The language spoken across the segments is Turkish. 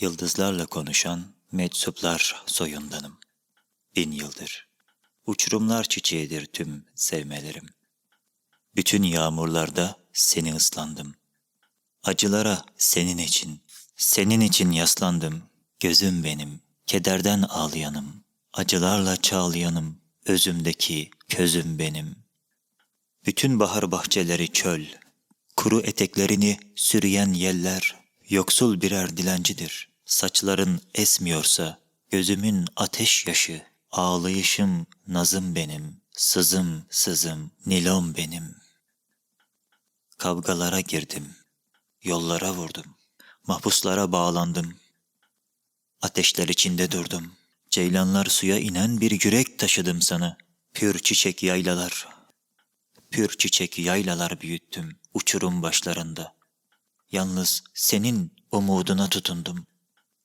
Yıldızlarla konuşan meczuplar soyundanım. Bin yıldır. Uçurumlar çiçeğidir tüm sevmelerim. Bütün yağmurlarda seni ıslandım. Acılara senin için, senin için yaslandım. Gözüm benim, kederden ağlayanım. Acılarla çağlayanım, özümdeki közüm benim. Bütün bahar bahçeleri çöl, kuru eteklerini sürüyen yeller, yoksul birer dilencidir. Saçların esmiyorsa, gözümün ateş yaşı, ağlayışım nazım benim, sızım sızım nilom benim. Kavgalara girdim, yollara vurdum, mahpuslara bağlandım. Ateşler içinde durdum, ceylanlar suya inen bir yürek taşıdım sana. Pür çiçek yaylalar, pür çiçek yaylalar büyüttüm uçurum başlarında. Yalnız senin umuduna tutundum.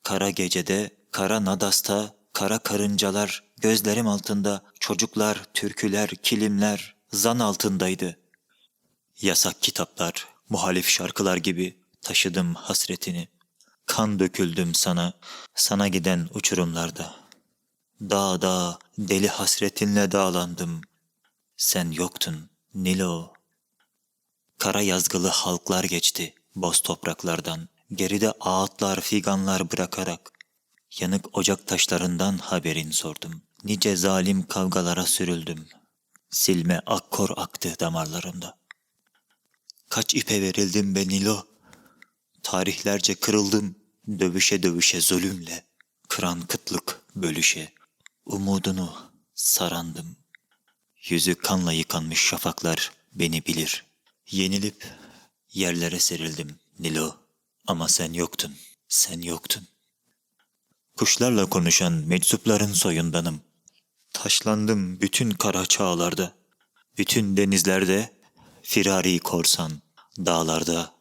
Kara gecede, kara nadasta, kara karıncalar gözlerim altında, çocuklar, türküler, kilimler zan altındaydı. Yasak kitaplar, muhalif şarkılar gibi taşıdım hasretini. Kan döküldüm sana, sana giden uçurumlarda. Dağ dağ deli hasretinle dağlandım. Sen yoktun Nilo. Kara yazgılı halklar geçti boz topraklardan. Geride ağıtlar, figanlar bırakarak. Yanık ocak taşlarından haberin sordum. Nice zalim kavgalara sürüldüm. Silme akkor aktı damarlarımda. Kaç ipe verildim be Nilo. Tarihlerce kırıldım. Dövüşe dövüşe zulümle. Kıran kıtlık bölüşe. Umudunu sarandım. Yüzü kanla yıkanmış şafaklar beni bilir. Yenilip yerlere serildim Nilo. Ama sen yoktun, sen yoktun. Kuşlarla konuşan meczupların soyundanım. Taşlandım bütün kara çağlarda. Bütün denizlerde firari korsan, dağlarda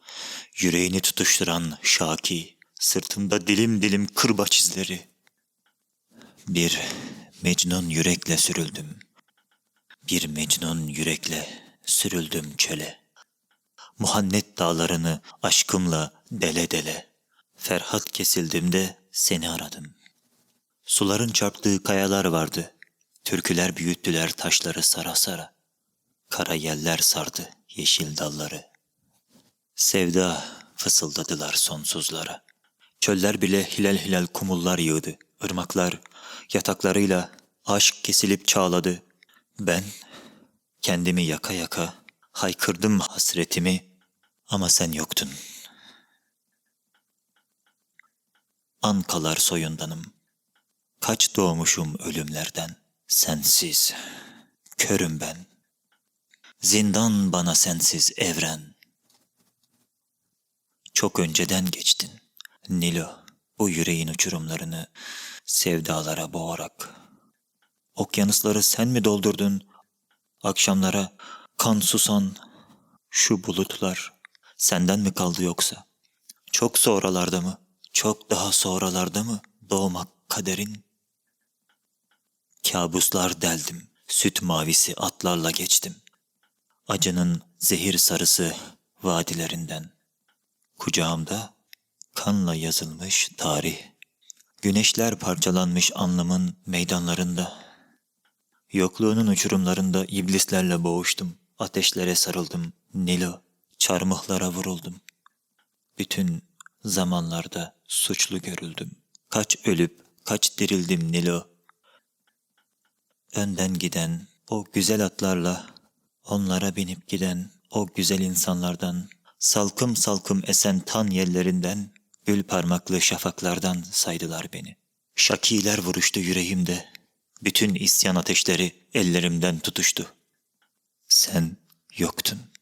yüreğini tutuşturan şaki, sırtımda dilim dilim kırbaç izleri. Bir mecnun yürekle sürüldüm. Bir mecnun yürekle sürüldüm çöle. Muhannet dağlarını aşkımla dele dele. Ferhat kesildim de seni aradım. Suların çarptığı kayalar vardı. Türküler büyüttüler taşları sara sara. Kara yeller sardı yeşil dalları. Sevda fısıldadılar sonsuzlara. Çöller bile hilal hilal kumullar yığdı. Irmaklar yataklarıyla aşk kesilip çağladı. Ben kendimi yaka yaka haykırdım hasretimi ama sen yoktun. Ankalar soyundanım. Kaç doğmuşum ölümlerden. Sensiz. Körüm ben. Zindan bana sensiz evren. Çok önceden geçtin. Nilo, bu yüreğin uçurumlarını sevdalara boğarak. Okyanusları sen mi doldurdun? Akşamlara kan susan şu bulutlar senden mi kaldı yoksa? Çok sonralarda mı? Çok daha sonralarda mı doğmak kaderin? Kabuslar deldim, süt mavisi atlarla geçtim. Acının zehir sarısı vadilerinden. Kucağımda kanla yazılmış tarih. Güneşler parçalanmış anlamın meydanlarında. Yokluğunun uçurumlarında iblislerle boğuştum. Ateşlere sarıldım. Nilo, çarmıhlara vuruldum. Bütün zamanlarda suçlu görüldüm. Kaç ölüp kaç dirildim Nilo. Önden giden o güzel atlarla onlara binip giden o güzel insanlardan salkım salkım esen tan yerlerinden gül parmaklı şafaklardan saydılar beni. Şakiler vuruştu yüreğimde. Bütün isyan ateşleri ellerimden tutuştu. Sen yoktun.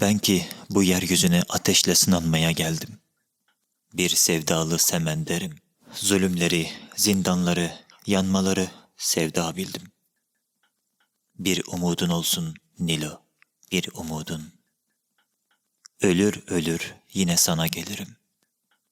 Ben ki bu yeryüzüne ateşle sınanmaya geldim. Bir sevdalı semenderim. Zulümleri, zindanları, yanmaları sevda bildim. Bir umudun olsun Nilo, bir umudun. Ölür ölür yine sana gelirim.